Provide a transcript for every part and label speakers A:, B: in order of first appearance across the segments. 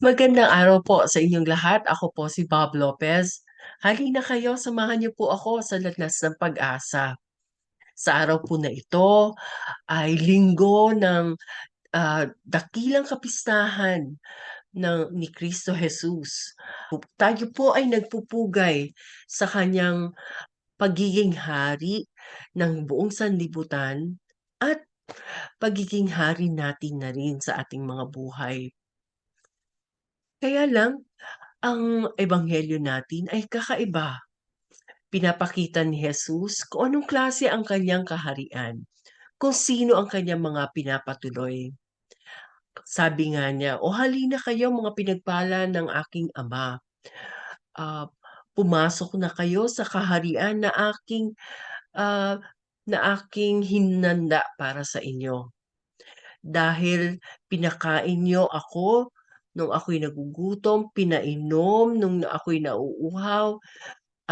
A: Magandang araw po sa inyong lahat. Ako po si Bob Lopez. Halina kayo, samahan niyo po ako sa Landas ng Pag-asa. Sa araw po na ito ay linggo ng ah, dakilang kapistahan ng ni Kristo Jesus. Tayo po ay nagpupugay sa kanyang pagiging hari ng buong sanlibutan at pagiging hari natin na rin sa ating mga buhay. Kaya lang, ang ebanghelyo natin ay kakaiba. Pinapakita ni Jesus kung anong klase ang kanyang kaharian, kung sino ang kanyang mga pinapatuloy. Sabi nga niya, "O halina kayo mga pinagpala ng aking Ama. Ah, pumasok na kayo sa kaharian na aking ah, na aking hinanda para sa inyo. Dahil pinakain niyo ako nung ako'y nagugutom, pinainom nung ako'y nauuhaw,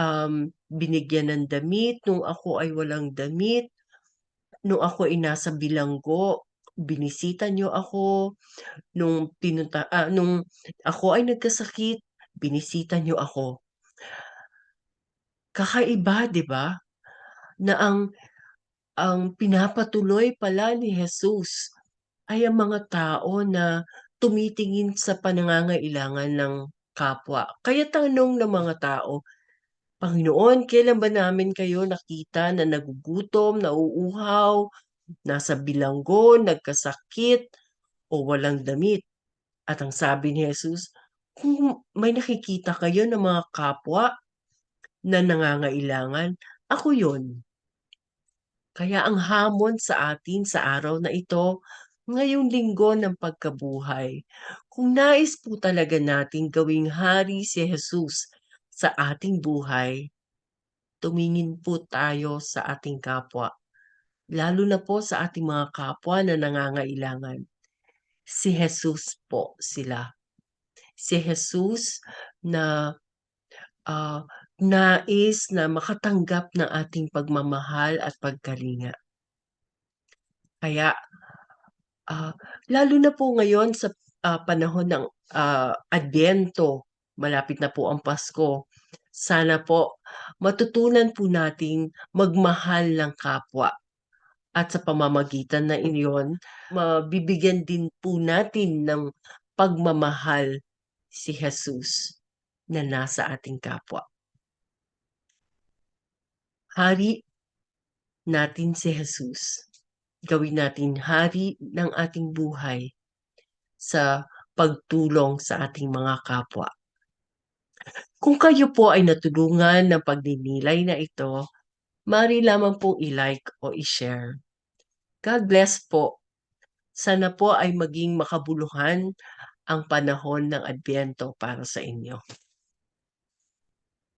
A: um, binigyan ng damit nung ako ay walang damit, nung ako ay nasa bilanggo, binisita niyo ako, nung pinunta ah, nung ako ay nagkasakit, binisita niyo ako. Kakaiba, 'di ba? Na ang ang pinapatuloy pala ni Jesus ay ang mga tao na tumitingin sa pangangailangan ng kapwa. Kaya tanong ng mga tao, "Panginoon, kailan ba namin kayo nakita na nagugutom, nauuhaw, nasa bilanggo, nagkasakit, o walang damit?" At ang sabi ni Jesus, "Kung may nakikita kayo ng mga kapwa na nangangailangan, ako 'yun." Kaya ang hamon sa atin sa araw na ito, ngayong linggo ng pagkabuhay, kung nais po talaga nating gawing hari si Jesus sa ating buhay, tumingin po tayo sa ating kapwa, lalo na po sa ating mga kapwa na nangangailangan. Si Jesus po sila. Si Jesus na ah, nais na makatanggap ng ating pagmamahal at pagkalinga. Kaya ah, lalo na po ngayon sa ah, panahon ng ah, Adyento, malapit na po ang Pasko. Sana po matutunan po nating magmahal ng kapwa at sa pamamagitan na iyon, mabibigyan din po natin ng pagmamahal si Jesus na nasa ating kapwa. Hari natin si Jesus. Gawin natin hari ng ating buhay sa pagtulong sa ating mga kapwa. Kung kayo po ay natulungan ng pagninilay na ito, maaari lamang pong i-like o i-share. God bless po. Sana po ay maging makabuluhan ang panahon ng Adbyento para sa inyo.